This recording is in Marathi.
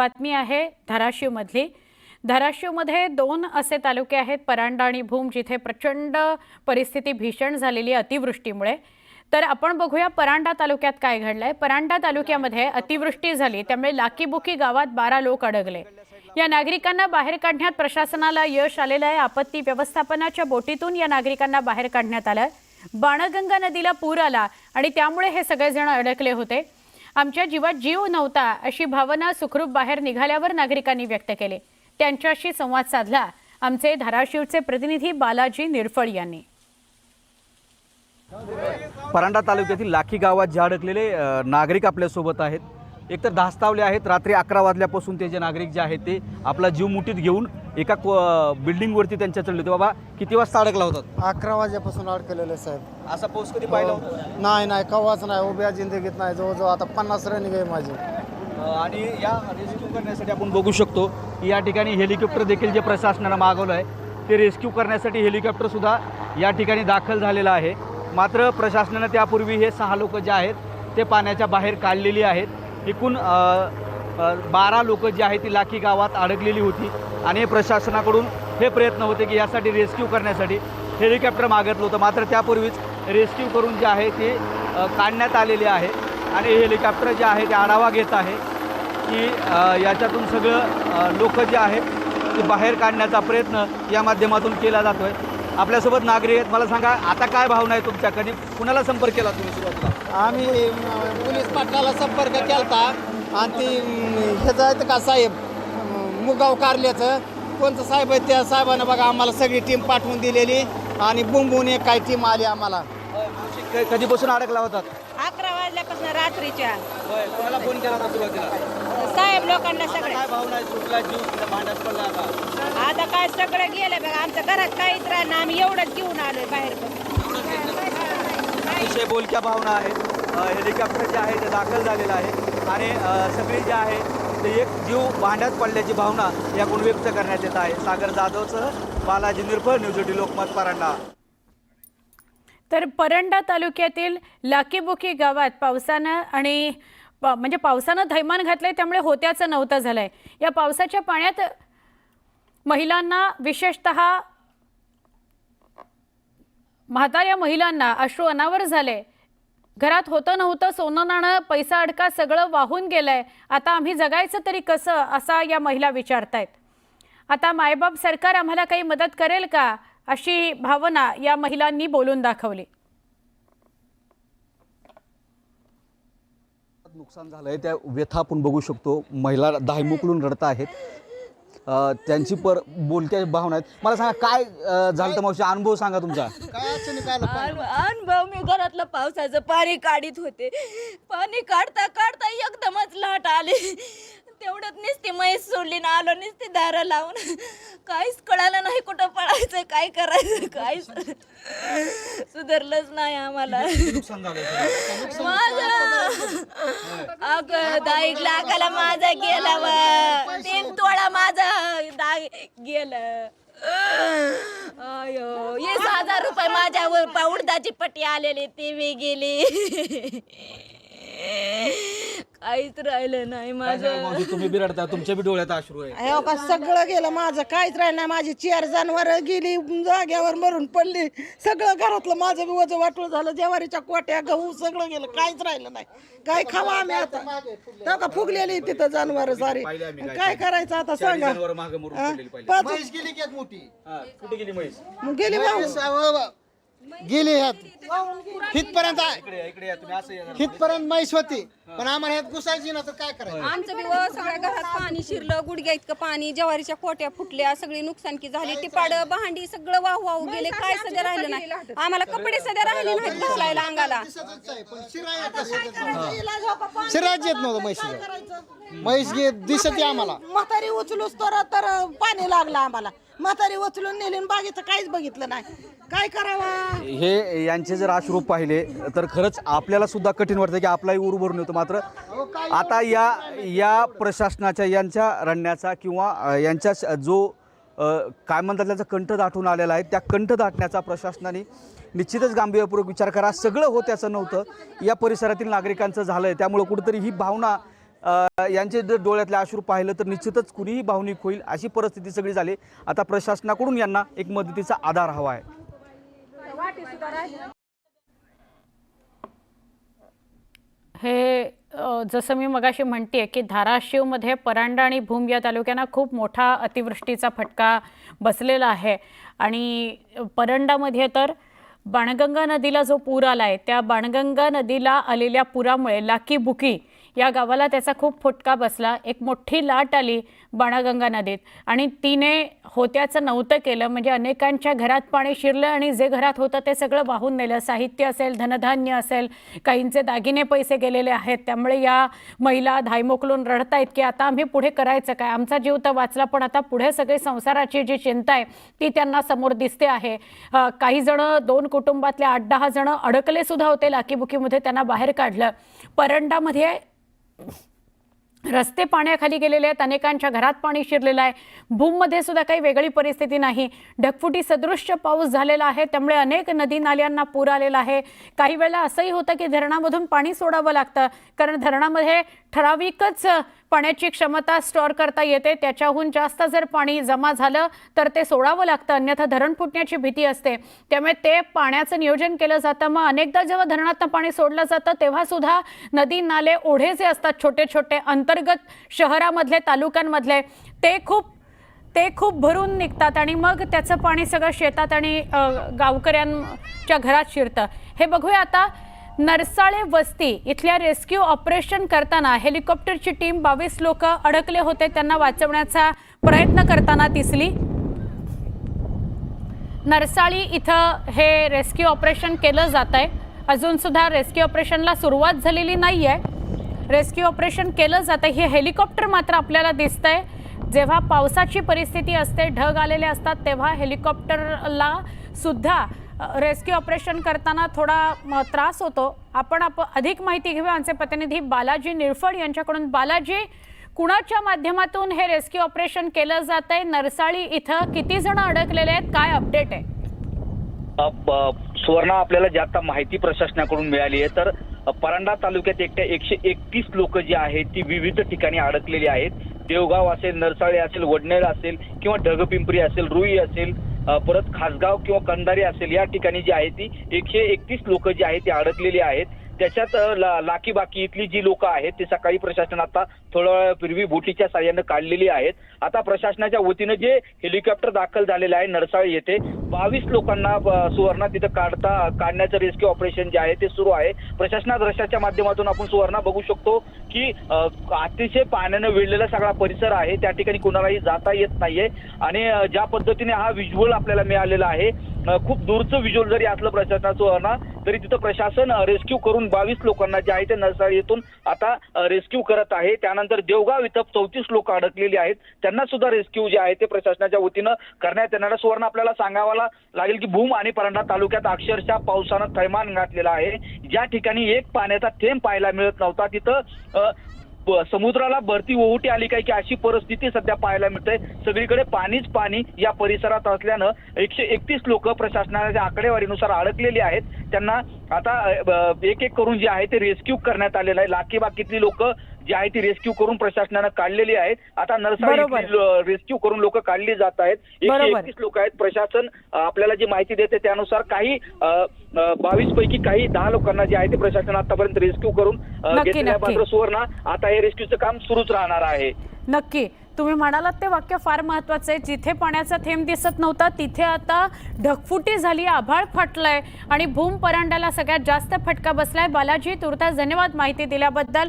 बातमी आहे धाराशिवमधली. धाराशिवमध्ये दोन असे तालुके आहेत परांडा आणि भूम जिथे प्रचंड परिस्थिती भीषण झालेली अतिवृष्टीमुळे. तर आपण बघूया परांडा तालुक्यात काय घडलंय. परांडा तालुक्यामध्ये अतिवृष्टी झाली त्यामुळे लाकीबुकी गावात बारा लोक अडकले. या नागरिकांना बाहेर काढण्यात प्रशासनाला यश आलेलं आहे. आपत्ती व्यवस्थापनाच्या बोटीतून या नागरिकांना बाहेर काढण्यात आलं बाणगंगा नदीला पूर आला आणि त्यामुळे हे सगळेजण अडकले होते. आमच्या जीवात जीव नव्हता अशी भावना सुखरूप बाहेर निघाल्यावर नागरिकांनी व्यक्त केली. त्यांच्याशी संवाद साधला. आमचे धाराशिवचे प्रतिनिधी बालाजी निरफळ यांनी. परांडा तालुक्यातील लाखी गावात जे अडकलेले नागरिक आपल्यासोबत आहेत. एकतर धास्तावले आहेत रात्री अकरा वाजल्यापासून ते जे नागरिक जे आहेत ते आपला जीव मुठीत घेऊन एका को- बिल्डिंगवरती त्यांच्या चढले होते. बाबा किती वाजता अडकला होता अकरा वाजेपासून अडकलेलं साहेब. असा पाऊस कधी पाहिला होता? नाही नाही कवाच नाही. उभ्या जिंदगीत नाही. जवळजवळ आता पन्नास रनिंग आहे माझी. अ, आणि या रेस्क्यू करण्यासाठी आपण बघू शकतो की या ठिकाणी हेलिकॉप्टर देखील जे प्रशासनानं मागवलं आहे ते रेस्क्यू करण्यासाठी हेलिकॉप्टर सुद्धा या ठिकाणी दाखल झालेलं आहे. मात्र प्रशासनानं त्यापूर्वी हे सहा लोक जे आहेत ते पाण्याच्या बाहेर काढलेली आहेत. एकूण बारा लोक जी आहेत ती लाखी गावात अडकलेली होती. आणि प्रशासनाकडून हे प्रयत्न होते की यासाठी रेस्क्यू करण्यासाठी हेलिकॉप्टर मागितलं होतं. मात्र त्यापूर्वीच रेस्क्यू करून जे आहे ते काढण्यात आलेले आहे. आणि हेलिकॉप्टर जे आहे ते आढावा घेत आहे की याच्यातून सगळं लोक जे आहेत ते बाहेर काढण्याचा प्रयत्न या माध्यमातून केला जातो आहे आपल्यासोबत नागरिक आहेत. मला सांगा आता काय भावना आहे तुमच्या कधी कुणाला संपर्क केला तुम्ही सुरुवातीला आम्ही पोलीस पाटलाला संपर्क केलता. आणि ती ह्याचं आहेत का साहेब मुगाव कारल्याचं कोणतं साहेब आहे त्या साहेबानं बघा आम्हाला सगळी टीम पाठवून दिलेली. आणि बुंबून एक काय टीम आली आम्हाला. क- कधीपासून अडकला होता अकरा वाजल्यापासून रात्रीच्या. कोणाला फोन केला होता सुरुवातीला? साहेब लोकांना सगळे. आता. काय सगळं गेलं बघा आमच्या घरात काहीच राहणं आम्ही एवढंच घेऊन आलोय बाहेर. अतिशय बोलक्या भावना आहेत हेलिकॉप्टर जे आहे ते दाखल झालेलं आहे. आणि सगळी जे आहे ते एक जीव भांड्यात पडल्याची भावना यातून व्यक्त करण्यात येत आहे. सागर जाधवसह बालाजी निर्भर न्यूज एटी लोकमत परांडा. तर परंडा तालुक्यातील लाकीबुकी गावात पावसानं आणि म्हणजे पावसानं थैमान घातलंय त्यामुळे होत्याचं नव्हतं झालंय. या पावसाच्या पाण्यात महिलांना विशेषतः म्हाताऱ्या महिलांना अश्रू अनावर झाले. घरात होतं नव्हतं सोनं नाणं पैसा अडका सगळं वाहून गेलंय. आता आम्ही जगायचं तरी कसं असा या महिला विचारतायत. आता मायबाप सरकार आम्हाला काही मदत करेल का? अशी भावना या महिलांनी बोलून दाखवली. नुकसान झालंय त्या व्यथा आपण बघू शकतो. महिला दाहीमुकलून रडत आहेत. त्यांची पर बोलक्या भावना आहेत. मला सांगा काय झालं तर मावशी? अनुभव सांगा तुमचा. काय अडचणी काय आलं? अनु- अनुभव मी घरातलं पावसाचं पाणी काढीत होते. पाणी काढता काढता एकदमच लाट आली. तेवढ्यात नुसती म्हैस सोडली ना आलो नुसती दारं लावून. काहीच कळालं नाही कुठं पळायचं काय करायचं काय सुधारलंच नाही आम्हाला. नुकसान झालं माझं. दहा एक लाखाला माझा गेला व. तीन तोळा माझा दाग गेलं. अयो वीस हजार रुपये माझ्यावर पा- उडदाची पट्टी आलेली ती मी गेली काहीच राहिलं नाही माझं. मावशी? तुम्ही बी रडता तुमच्या बी डोळ्यात अश्रू आहे हो का सगळं गेलं माझं काहीच राहिलं नाही. माझी चार जनावर गेली जाग्यावर मरून पडली. सगळं घरातलं माझं बी वजन वाटूळ झालं. जेवारीच्या कोट्या गहू सगळं गेलं. काहीच राहिलं नाही. काय खावा आम्ही आता? हो का? फुगलेली तिथं जनावर सारी. पाहिलं आम्ही काय. काय करायचं आता? सांगा. जनावरं मागं मरून हा? पडलेली पाहिली. पाच म्हैस गेली की एक मोठी? हा, कुठे गेली म्हैस मग गेली म्हैस, अहो, बा. गेली ह्यात. हितपर्यंत आहे. इकडे या, इकडे या, तुम्ही असं या जरा. हितपर्यंत म्हैस होती पण आम्हाला ह्यात घुसायची ना तर काय करायचं? आमचं बी व सगळ्या घरात पाणी शिरलं गुडघ्या इतकं पाणी ज्वारीच्या कोट्या फुटल्या सगळी नुकसानकी झाली. टिपाड भांडी सगळं वाहू वाहू गेले काय सध्या राहिलं नाही. आम्हाला कपडे सध्या राहिले नाहीत घालायला अंगाला. दिसतच आहे, पण शिरा येतच नव्हतं. शिराच येत नव्हतं म्हैशीचं म्हैस दिसत आम्हाला. म्हातारी उचलूच तर तर पाणी लागलं आम्हाला. म्हातारी उचलून नेली आणि बागेचं काहीच बघितलं नाही. काय करावं? हे यांचे जर अश्रू पाहिले तर खरंच आपल्याला सुद्धा कठीण वाटतं की आपलाही ऊर भरून येतो. मात्र आता या या प्रशासनाच्या यांच्या रडण्याचा किंवा यांच्या जो काय म्हणतात त्याचा कंठ दाटून आलेला आहे त्या कंठ दाटण्याचा प्रशासनाने निश्चितच गांभीर्यपूर्वक विचार करा. सगळं होत्याचं नव्हतं. या परिसरातील नागरिकांचं झालं आहे त्यामुळं कुठेतरी ही भावना यांचे जर डोळ्यातले अश्रू पाहिलं तर निश्चितच कुणीही भावनिक होईल अशी परिस्थिती सगळी झाली. आता प्रशासनाकडून यांना एक मदतीचा आधार हवा आहे. हे जसं मी मगाशी म्हणते की धाराशिवमध्ये परांडा आणि भूम या तालुक्यांना खूप मोठा अतिवृष्टीचा फटका बसलेला आहे. आणि परंडामध्ये तर बाणगंगा नदीला जो पूर आला आहे त्या बाणगंगा नदीला आलेल्या पुरामुळे लाकी बुकी या गावाला त्याचा खूप फुटका बसला. एक मोठी लाट आली बाणागंगा नदीत. आणि तिने होत्याचं नव्हतं केलं म्हणजे अनेकांच्या घरात पाणी शिरलं आणि जे घरात होतं ते सगळं वाहून नेलं. साहित्य असेल धनधान्य असेल काहींचे दागिने पैसे गेलेले आहेत. त्यामुळे या महिला धायमोकलून रडतायत की आता आम्ही पुढे करायचं काय? आमचा जीव तर वाचला पण आता पुढे सगळे संसाराची जी चिंता आहे ती त्यांना समोर दिसते आहे. काही जण दोन कुटुंबातले आठ दहा जण अडकले सुद्धा होते लाकीबुकीमध्ये त्यांना बाहेर काढलं. परंडामध्ये रस्ते पाण्याखाली गेलेले आहेत अनेकांच्या घरात पाणी शिरलेलं आहे. भूममध्ये सुद्धा काही वेगळी परिस्थिती नाही. ढगफुटी सदृश्य पाऊस झालेला आहे त्यामुळे अनेक नदी नाल्यांना पूर आलेला आहे. काही वेळेला असंही होतं की धरणामधून पाणी सोडावं लागतं कारण धरणामध्ये ठराविकच पाण्याची क्षमता स्टोअर करता येते. त्याच्याहून जास्त जर पाणी जमा झालं तर ते सोडावं लागतं. अन्यथा धरण फुटण्याची भीती असते. त्यामुळे ते पाण्याचं नियोजन केलं जातं. मग अनेकदा जेव्हा धरणातनं पाणी सोडलं जातं तेव्हा सुद्धा नदी नाले ओढे जे असतात छोटे छोटे अंतर्गत शहरामधले तालुक्यांमधले ते खूप ते खूप भरून निघतात आणि मग त्याचं पाणी सगळं शेतात आणि गावकऱ्यांच्या घरात शिरतं. हे बघूया आता नरसाळे वस्ती इथल्या रेस्क्यू ऑपरेशन करताना हेलिकॉप्टरची टीम बावीस लोक अडकले होते. त्यांना वाचवण्याचा प्रयत्न करताना दिसली. नरसाळी इथं हे रेस्क्यू ऑपरेशन केलं जात आहे अजून सुद्धा रेस्क्यू ऑपरेशनला सुरुवात झालेली नाही आहे रेस्क्यू ऑपरेशन केलं जातं हे हेलिकॉप्टर मात्र आपल्याला दिसतंय. जेव्हा पावसाची परिस्थिती असते ढग आलेले असतात तेव्हा हेलिकॉप्टरला सुद्धा रेस्क्यू ऑपरेशन करताना थोडा म, त्रास होतो. आपण आप अधिक माहिती घेऊया आमचे प्रतिनिधी बालाजी निरफड यांच्याकडून. बालाजी कुणाच्या माध्यमातून हे रेस्क्यू ऑपरेशन केलं जात आहे नरसाळी इथं किती जण अडकलेले आहेत? काय अपडेट आहे? ब- सुवर्णा आपल्याला जी आता माहिती प्रशासनाकडून मिळाली आहे तर परांडा तालुक्यात एकट्या एकशे एकतीस लोक जी आहेत ती विविध ठिकाणी अडकलेली आहेत. देवगाव असेल नरसाळे असेल वडनेर असेल किंवा ढगपिंपरी असेल रुई असेल परत खासगाव किंवा कंधारी असेल या ठिकाणी जी आहे ती एकशे एकतीस लोक जी आहेत ती अडकलेली आहेत. त्याच्यात ला- लाकी बाकी इथली जी लोक आहेत ती सकाळी प्रशासन आता थोड्या वेळापूर्वी बोटीच्या साह्यानं काढलेली आहेत. आता प्रशासनाच्या वतीनं जे हेलिकॉप्टर दाखल झालेलं आहे नरसाळी येथे बावीस लोकांना सुवर्णा तिथं काढता काढण्याचं रेस्क्यू ऑपरेशन जे आहे ते सुरू आहे. प्रशासना दृश्याच्या माध्यमातून आपण सुवर्णा बघू शकतो की अतिशय पाण्यानं वेढलेला सगळा परिसर आहे. त्या ठिकाणी कुणालाही जाता येत नाहीये. आणि ज्या पद्धतीने हा व्हिज्युअल आपल्याला मिळालेला आहे खूप दूरचं विज्युअल जरी असलं प्रशासनाचं ना तरी तिथं प्रशासन रेस्क्यू करून बावीस लोकांना जे आहे ते नरसाळी येथून आता रेस्क्यू करत आहे. त्यानंतर देवगाव इथं चौतीस लोक अडकलेली आहेत. त्यांना सुद्धा रेस्क्यू जे आहे ते प्रशासनाच्या वतीनं करण्यात येणार सुवर्ण आपल्याला सांगावा लागेल की भूम आणि परंडा तालुक्यात अक्षरशः पावसानं थैमान घातलेला आहे. ज्या ठिकाणी एक पाण्याचा थेंब पाहायला मिळत नव्हता तिथं समुद्राला भरती ओहोटी आली काय की अशी परिस्थिती सध्या पाहायला मिळते सगळीकडे पाणीच पाणी या परिसरात असल्यानं एकशे एकतीस लोक प्रशासनाच्या आकडेवारीनुसार अडकलेली आहेत त्यांना आता एक एक करून जे आहे ते रेस्क्यू करण्यात आलेलं आहे. लाकी बाकीतली लोक जी आहे ती रेस्क्यू करून प्रशासनानं काढलेली आहेत. आता. नरसाळी रेस्क्यू करून लोक काढली जात आहेत. एकशे. एकतीस लोक आहेत. प्रशासन आपल्याला जी माहिती देते त्यानुसार काही बावीस पैकी काही दहा लोकांना जे आहे ते प्रशासन आतापर्यंत रेस्क्यू करून आहे. मात्र सुवर्ण आता हे रेस्क्यूचं काम सुरूच राहणार आहे. नक्की. तुम्ही म्हणालात ते वाक्य फार महत्वाचं आहे. जिथे पाण्याचा थेंब दिसत नव्हता तिथे आता ढगफुटी झाली आभाळ फाटलंय आणि भूम परांड्याला सगळ्यात जास्त फटका बसलाय. बालाजी तुर्तास धन्यवाद माहिती दिल्याबद्दल.